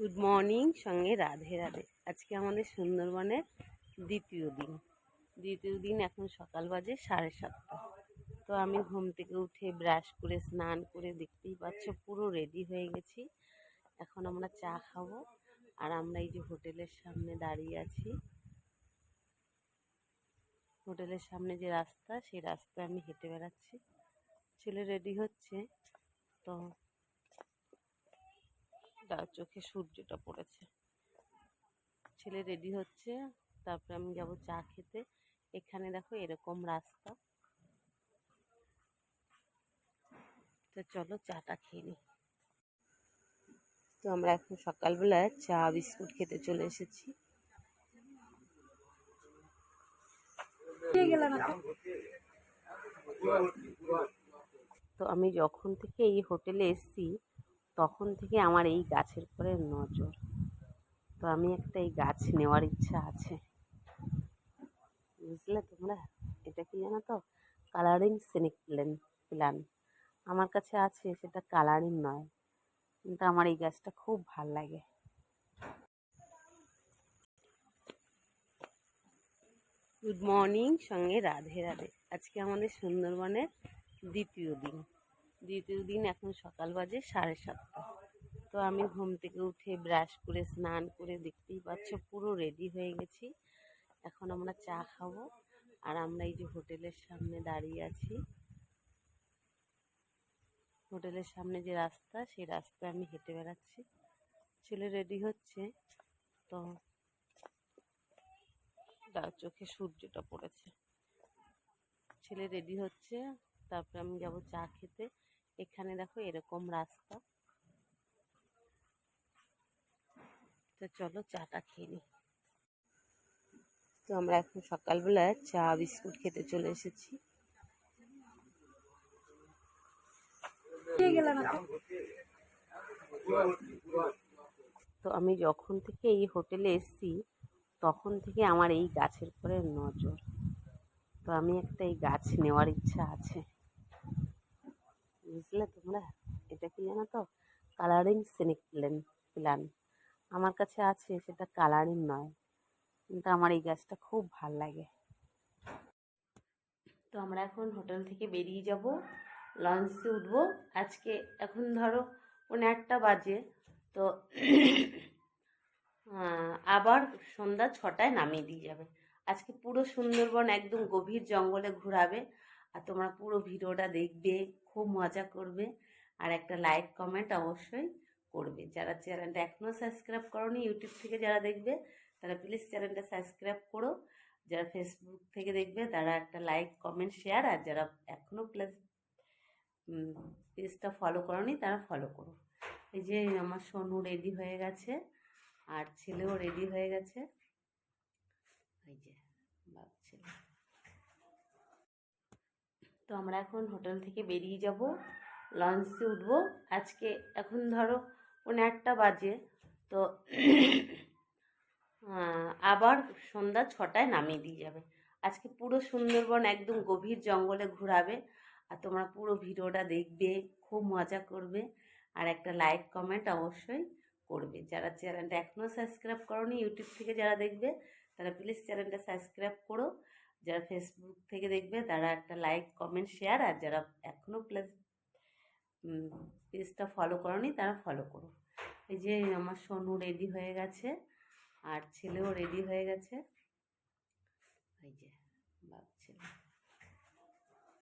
Good morning সঙ্গে রাধে রাধে। আজকে আমাদের সুন্দরবনের দ্বিতীয় দিন। দ্বিতীয় দিন এখন সকাল বাজে সাড়ে সাতটা। তো আমি ঘুম থেকে উঠে ব্রাশ করে, স্নান করে দেখতেই পাচ্ছ পুরো রেডি হয়ে গেছি। এখন আমরা চা খাব। আর আমরা এই যে হোটেলের সামনে দাঁড়িয়ে আছি। হোটেলের সামনে যে রাস্তা, সেই রাস্তায় আমি হেঁটে বেড়াচ্ছি। ছেলে রেডি হচ্ছে। তো তার চোখে সূর্যটা পড়েছে। ছেলে রেডি হচ্ছে, তারপরে আমি যাব চা খেতে। এখানে দেখো এরকম রাস্তা। তো চলো চাটা খেয়ে নিই। তো আমরা এখন সকালবেলা চা, বিস্কুট খেতে চলে এসেছি। তো আমি যখন থেকে এই হোটেলে এসেছি তখন থেকে আমার এই গাছের পরে নজর। তো আমি একটা এই গাছ নেওয়ার ইচ্ছা আছে। বুঝলে তোমরা? এটা কি জানো তো? কালারিং স্নেক প্ল্যান প্ল্যান আমার কাছে আছে, সেটা কালারিং নয়। কিন্তু আমার এই গাছটা খুব ভালো লাগে। গুড মর্নিং সঙ্গে রাধে রাধে। আজকে আমাদের সুন্দরবনের দ্বিতীয় দিন। দ্বিতীয় দিন এখন সকাল বাজে সাড়ে সাতটা। তো আমি ঘুম থেকে উঠে ব্রাশ করে, স্নান করে দেখতেই পাচ্ছ পুরো রেডি হয়ে গেছি। এখন আমরা চা খাব আর আমরা এই যে হোটেলের সামনে দাঁড়িয়ে আছি। হোটেলের সামনে যে রাস্তা, সেই রাস্তায় আমি হেঁটে বেড়াচ্ছি। ছেলে রেডি হচ্ছে, তো চোখে সূর্যটা পড়েছে। ছেলে রেডি হচ্ছে। তারপরে আমি যাব চা খেতে। এখানে দেখো এরকম রাস্তা। তো চলো চাটা খেয়ে নিই তো আমরা এখন সকালবেলা চা, বিস্কুট খেতে চলে এসেছি। তো আমি যখন থেকে এই হোটেলে এসেছি, তখন থেকে আমার এই গাছের পরে নজর। তো আমি একটা এই গাছ নেওয়ার ইচ্ছা আছে। বুঝলে তোমরা? এটা কি জানো তো? কালারিং স্নেক প্ল্যান প্ল্যান আমার কাছে আছে, সেটা কালারিং নয়। কিন্তু আমার এই গাছটা খুব ভালো লাগে। তো আমরা এখন হোটেল থেকে বেরিয়ে যাব। লঞ্চে উঠবো। আজকে এখন ধরো পনেরো একটা বাজে। তো আবার সন্ধ্যা ছটায় নামিয়ে দিয়ে যাবে। আজকে পুরো সুন্দরবন একদম গভীর জঙ্গলে ঘোরাবে। আর তোমরা পুরো ভিডিওটা দেখবে, খুব মজা করবে। আর একটা লাইক কমেন্ট অবশ্যই করবে। যারা চ্যানেলটা এখনও সাবস্ক্রাইব করোনি ইউটিউব থেকে যারা দেখবে, তারা প্লিজ চ্যানেলটা সাবস্ক্রাইব করো। যারা ফেসবুক থেকে দেখবে, তারা একটা লাইক কমেন্ট শেয়ার আর যারা এখনও প্লাস পেজটা ফলো করোনি, তারা ফলো করো। এই যে আমার সোনু রেডি হয়ে গেছে, আর ছেলেও রেডি হয়ে গেছে। এই যে, বাপ ছেলে। তো আমরা এখন হোটেল থেকে বেরিয়ে যাব। লঞ্চে উঠবো। আজকে এখন ধরো পনেরো একটা বাজে। তো আবার সন্ধ্যা ছটায় নামিয়ে দিয়ে যাবে। আজকে পুরো সুন্দরবন একদম গভীর জঙ্গলে ঘোরাবে। আর তোমরা পুরো ভিডিওটা দেখবে, খুব মজা করবে। আর একটা লাইক কমেন্ট অবশ্যই করবে। যারা চ্যানেলটা এখনও সাবস্ক্রাইব করোনি ইউটিউব থেকে যারা দেখবে, তারা প্লিজ চ্যানেলটা সাবস্ক্রাইব করো। যারা ফেসবুক থেকে দেখবে, তারা একটা লাইক কমেন্ট শেয়ার আর যারা এখনও প্লাস পেজটা ফলো করনি, তারা ফলো করো। এই যে আমার সোনু রেডি হয়ে গেছে, আর ছেলেও রেডি হয়ে গেছে। এই যে, বাপ ছেলে।